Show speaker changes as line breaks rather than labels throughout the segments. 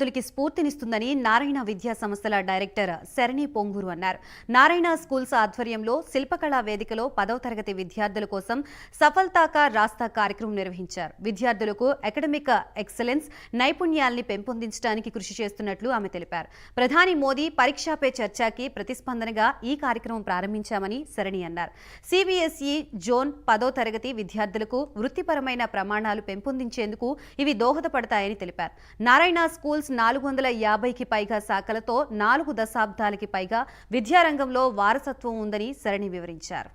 విద్యార్థులకి స్ఫూర్తినిస్తుందని నారాయణ విద్యా సంస్థల డైరెక్టర్ శరణి పొంగూరు అన్నారు. నారాయణ స్కూల్స్ ఆధ్వర్యంలో శిల్పకళా వేదికలో పదవ తరగతి విద్యార్థుల కోసం సఫల్తాక రాస్తా కార్యక్రమం నిర్వహించారు. విద్యార్థులకు అకాడమిక్ ఎక్సలెన్స్ నైపుణ్యాల్ని పెంపొందించడానికి కృషి చేస్తున్నట్లు ఆమె తెలిపారు. ప్రధాని మోదీ పరీక్షా పే చర్చకి ప్రతిస్పందనగా ఈ కార్యక్రమం ప్రారంభించామని శరణి అన్నారు. సిబిఎస్ఈ జోన్ పదో తరగతి విద్యార్థులకు వృత్తిపరమైన ప్రమాణాలు పెంపొందించేందుకు ఇవి దోహదపడతాయని తెలిపారు. నారాయణ స్కూల్స్ నాలుగు వందల యాభైకి పైగా శాఖలతో నాలుగు దశాబ్దాలకి పైగా విద్యారంగంలో వారసత్వం ఉందని సరణి వివరించారు.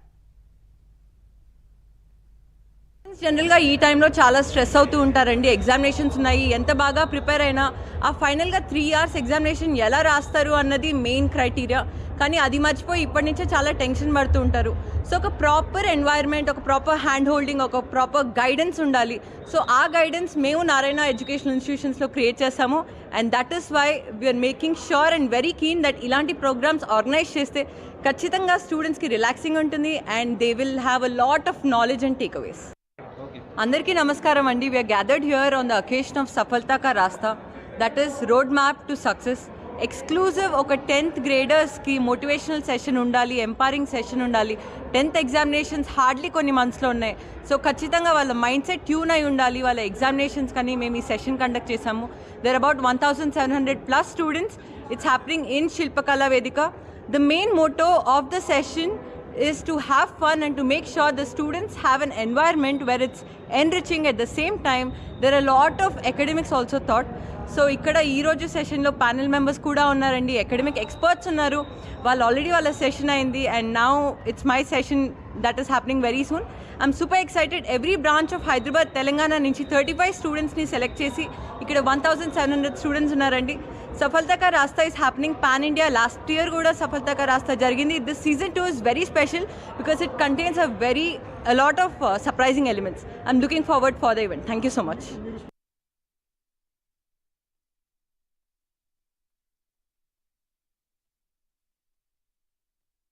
జనరల్గా ఈ టైంలో చాలా స్ట్రెస్ అవుతూ ఉంటారండి. ఎగ్జామినేషన్స్ ఉన్నాయి. ఎంత బాగా ప్రిపేర్ అయినా ఆ ఫైనల్గా త్రీ ఇయర్స్ ఎగ్జామినేషన్ ఎలా రాస్తారు అన్నది మెయిన్ క్రైటీరియా కానీ అది మర్చిపోయి ఇప్పటి నుంచే చాలా టెన్షన్ పడుతూ ఉంటారు. సో ఒక ప్రాపర్ ఎన్వైర్న్మెంట్ ఒక ప్రాపర్ హ్యాండ్ హోల్డింగ్ ఒక ప్రాపర్ గైడెన్స్ ఉండాలి. సో ఆ గైడెన్స్ మేము నారాయణ ఎడ్యుకేషన్ ఇన్స్టిట్యూషన్స్లో క్రియేట్ చేస్తాము and that is why we're making sure and very keen that ఇలాంటి ప్రోగ్రామ్స్ ఆర్గనైజ్ చేస్తే ఖచ్చితంగా స్టూడెంట్స్కి రిలాక్సింగ్ ఉంటుంది and they will have a lot of knowledge and takeaways అందరికీ నమస్కారం అండి. We're gathered here on the occasion of Safalta ka Rasta that is road map to success exclusive ఒక tenth గ్రేడర్స్కి motivational session ఉండాలి empowering session ఉండాలి. Tenth examinations hardly కొన్ని మంత్స్లో ఉన్నాయి. సో ఖచ్చితంగా వాళ్ళ మైండ్ సెట్ ట్యూన్ అయి ఉండాలి వాళ్ళ ఎగ్జామినేషన్స్ కానీ మేము ఈ సెషన్ కండక్ట్ చేసాము there about one thousand seven hundred plus students it's happening in Shilpakala Vedika the main motto of the session is to have fun and to make sure the students have an environment where it's enriching at the same time. There are a lot of academics also taught. So ఇక్కడ ఈ రోజు సెషన్లో panel members కూడా ఉన్నారండి academic experts ఉన్నారు వాళ్ళు already వాళ్ళ session అయింది and now it's my session that is happening very soon I'm super excited every branch of Hyderabad Telangana నుంచి థర్టీ ఫైవ్ స్టూడెంట్స్ని సెలెక్ట్ చేసి ఇక్కడ one thousand seven hundred students ఉన్నారండి Safalta ka Rasta is happening pan India last year కూడా సఫలత కా రాస్తా జరిగింది this season too is very special because it contains a very a lot of surprising elements I'm looking forward for the event thank you so much